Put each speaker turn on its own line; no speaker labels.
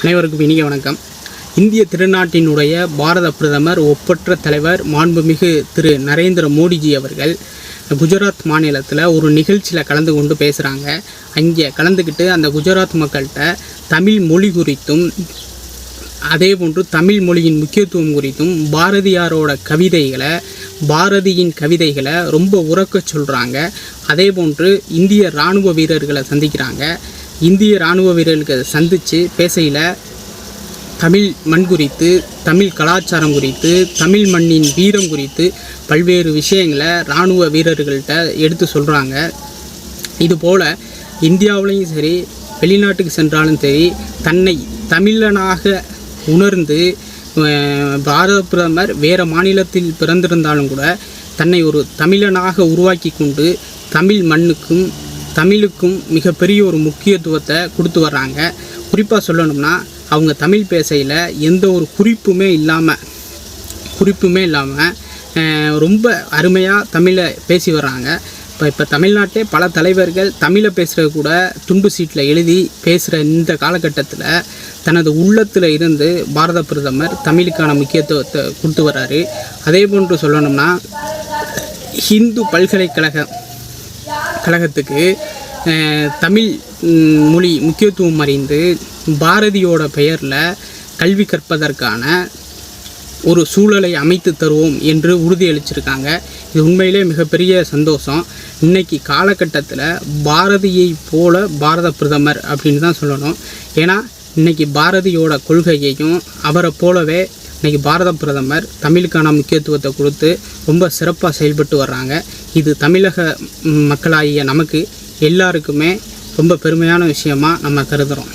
அனைவருக்கும் இனிய வணக்கம். இந்திய திருநாட்டினுடைய பாரத பிரதமர் ஒப்பற்ற தலைவர் மாண்புமிகு திரு நரேந்திர மோடிஜி அவர்கள் குஜராத் மாநிலத்தில் ஒரு நிகழ்ச்சியில் கலந்து கொண்டு பேசுகிறாங்க அங்கே கலந்துக்கிட்டு அந்த குஜராத் மக்கள்கிட்ட தமிழ் மொழி குறித்தும் அதே போன்று தமிழ் மொழியின் முக்கியத்துவம் குறித்தும் பாரதியாரோட கவிதைகளை பாரதியின் கவிதைகளை ரொம்ப உறக்க சொல்கிறாங்க அதே போன்று இந்திய இராணுவ வீரர்களை சந்திக்கிறாங்க. இந்திய இராணுவ வீரர்கள் சந்தித்து பேசையில் தமிழ் மண் குறித்து தமிழ் கலாச்சாரம் குறித்து தமிழ் மண்ணின் வீரம் குறித்து பல்வேறு விஷயங்களை இராணுவ வீரர்கள்ட்ட எடுத்து சொல்கிறாங்க இதுபோல் இந்தியாவிலையும் சரி வெளிநாட்டுக்கு சென்றாலும் சரி தன்னை தமிழனாக உணர்ந்து பாரத பிரதமர் வேறு மாநிலத்தில் பிறந்திருந்தாலும் கூட தன்னை ஒரு தமிழனாக உருவாக்கி கொண்டு தமிழ் மண்ணுக்கும் தமிழுக்கும் மிகப்பெரிய ஒரு முக்கியத்துவத்தை கொடுத்து வர்றாங்க. குறிப்பாக சொல்லணும்னா அவங்க தமிழ் பேசையில் எந்த ஒரு குறிப்புமே இல்லாமல் குறிப்புமே இல்லாமல் ரொம்ப அருமையாக தமிழை பேசி வர்றாங்க. இப்போ இப்போ தமிழ்நாட்டே பல தலைவர்கள் தமிழை பேசுகிறது கூட துண்டு சீட்டில் எழுதி பேசுகிற இந்த காலகட்டத்தில் தனது உள்ளத்தில் இருந்து பாரத பிரதமர் தமிழுக்கான முக்கியத்துவத்தை கொடுத்து வர்றாரு. அதே போன்று சொல்லணும்னா ஹிந்து பல்கலைக்கழக கழகத்துக்கு தமிழ் மொழி முக்கியத்துவம் அறிந்து பாரதியோட பெயரில் கல்வி கற்பதற்கான ஒரு சூழலை அமைத்து தருவோம் என்று உறுதியளிச்சிருக்காங்க. இது உண்மையிலே மிகப்பெரிய சந்தோஷம். இன்னைக்கு காலகட்டத்தில் பாரதியை போல பாரத பிரதமர் அப்படின்னு தான் சொல்லணும். ஏன்னா இன்றைக்கி பாரதியோட கொள்கையையும் அவரை போலவே இன்றைக்கி பாரத பிரதமர் தமிழுக்கான முக்கியத்துவத்தை கொடுத்து ரொம்ப சிறப்பாக செயல்பட்டு வர்றாங்க. இது தமிழக மக்களாகிய நமக்கு எல்லாருக்குமே ரொம்ப பெருமையான விஷயமா நம்ம கருதுகிறோம்